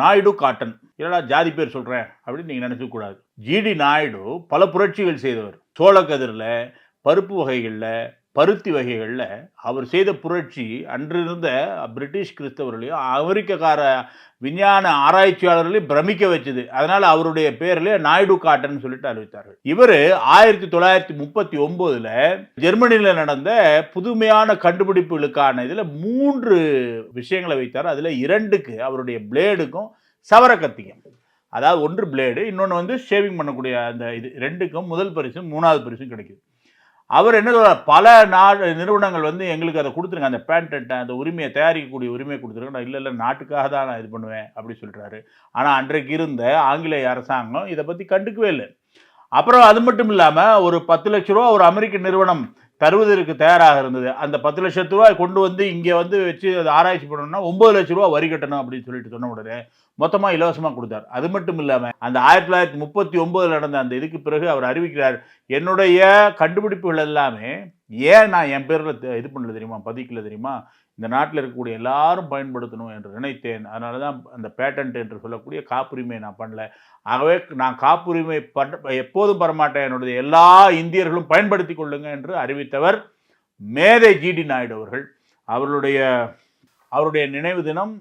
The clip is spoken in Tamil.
நாயுடு காட்டன். என்னடா ஜாதி பேர் சொல்கிறேன் அப்படின்னு நீங்கள் நினச்சக்கூடாது ஜிடி நாயுடு பல புரட்சிகள் செய்தவர். சோழக்கதிரில் பருப்பு வகைகளில் பருத்தி வகைகளில் அவர் செய்த புரட்சி அன்றிருந்த பிரிட்டிஷ் கிறிஸ்தவர்களையும் அமெரிக்கக்கார விஞ்ஞான ஆராய்ச்சியாளர்களையும் பிரமிக்க வச்சது. அதனால் அவருடைய பேர்லேயே நாயுடு காட்டன் சொல்லிட்டு அறிவித்தார்கள். இவர் ஆயிரத்தி தொள்ளாயிரத்தி முப்பத்தி ஒம்போதில் ஜெர்மனியில் நடந்த புதுமையான கண்டுபிடிப்புகளுக்கான இதில் மூன்று விஷயங்களை வைத்தார். அதில் இரண்டுக்கு அவருடைய பிளேடுக்கும் சவர கத்திக்கும் அதாவது ஒன்று பிளேடு இன்னொன்று வந்து ஷேவிங் பண்ணக்கூடிய அந்த இது ரெண்டுக்கும் முதல் பரிசும் மூணாவது பரிசும் கிடைக்குது. அவர் என்ன சொல்றார்? பல நாடு நிறுவனங்கள் வந்து எங்களுக்கு அதை கொடுத்துருங்க. அந்த பேட்டன்ட்டை அந்த உரிமையை தயாரிக்கக்கூடிய உரிமையை கொடுத்துருங்க. நான் இல்லை இல்லை நாட்டுக்காக தான் நான் இது பண்ணுவேன் அப்படி சொல்கிறாரு ஆனால் அன்றைக்கு இருந்த ஆங்கிலேய அரசாங்கம் இதை பற்றி கண்டுக்கவே இல்லை. அப்புறம் அது மட்டும் இல்லாமல் ஒரு பத்து லட்ச ரூபா ஒரு அமெரிக்க நிறுவனம் தருவதற்கு தயாராக இருந்தது. அந்த பத்து லட்சத்து ரூபாய் கொண்டு வந்து இங்கே வந்து வச்சு அதை ஆராய்ச்சி பண்ணணும்னா ஒம்பது லட்ச ரூபா வரி கட்டணும் அப்படின்னு சொல்லிட்டு சொன்ன உடனே மொத்தமாக இலவசமாக கொடுத்தார். அது மட்டும் இல்லாமல் அந்த ஆயிரத்தி தொள்ளாயிரத்தி முப்பத்தி ஒம்பதில் நடந்த அந்த இதுக்கு பிறகு அவர் அறிவிக்கிறார் என்னுடைய கண்டுபிடிப்புகள் எல்லாமே ஏன் நான் என் பேரில் இது பண்ணல தெரியுமா? பதிக்கல தெரியுமா? இந்த நாட்டில் இருக்கக்கூடிய எல்லாரும் பயன்படுத்தணும் என்று நினைத்தேன். அதனால தான் அந்த பேட்டன்ட் என்று சொல்லக்கூடிய காப்புரிமை நான் பண்ணல. ஆகவே நான் காப்புரிமை பண்ண எப்போதும் பெறமாட்டேன் என்னுடைய எல்லா இந்தியர்களும் பயன்படுத்தி கொள்ளுங்க என்று அறிவித்தவர் மேதை ஜிடி நாயுடு அவர்கள். அவர்களுடைய அவருடைய நினைவு தினம்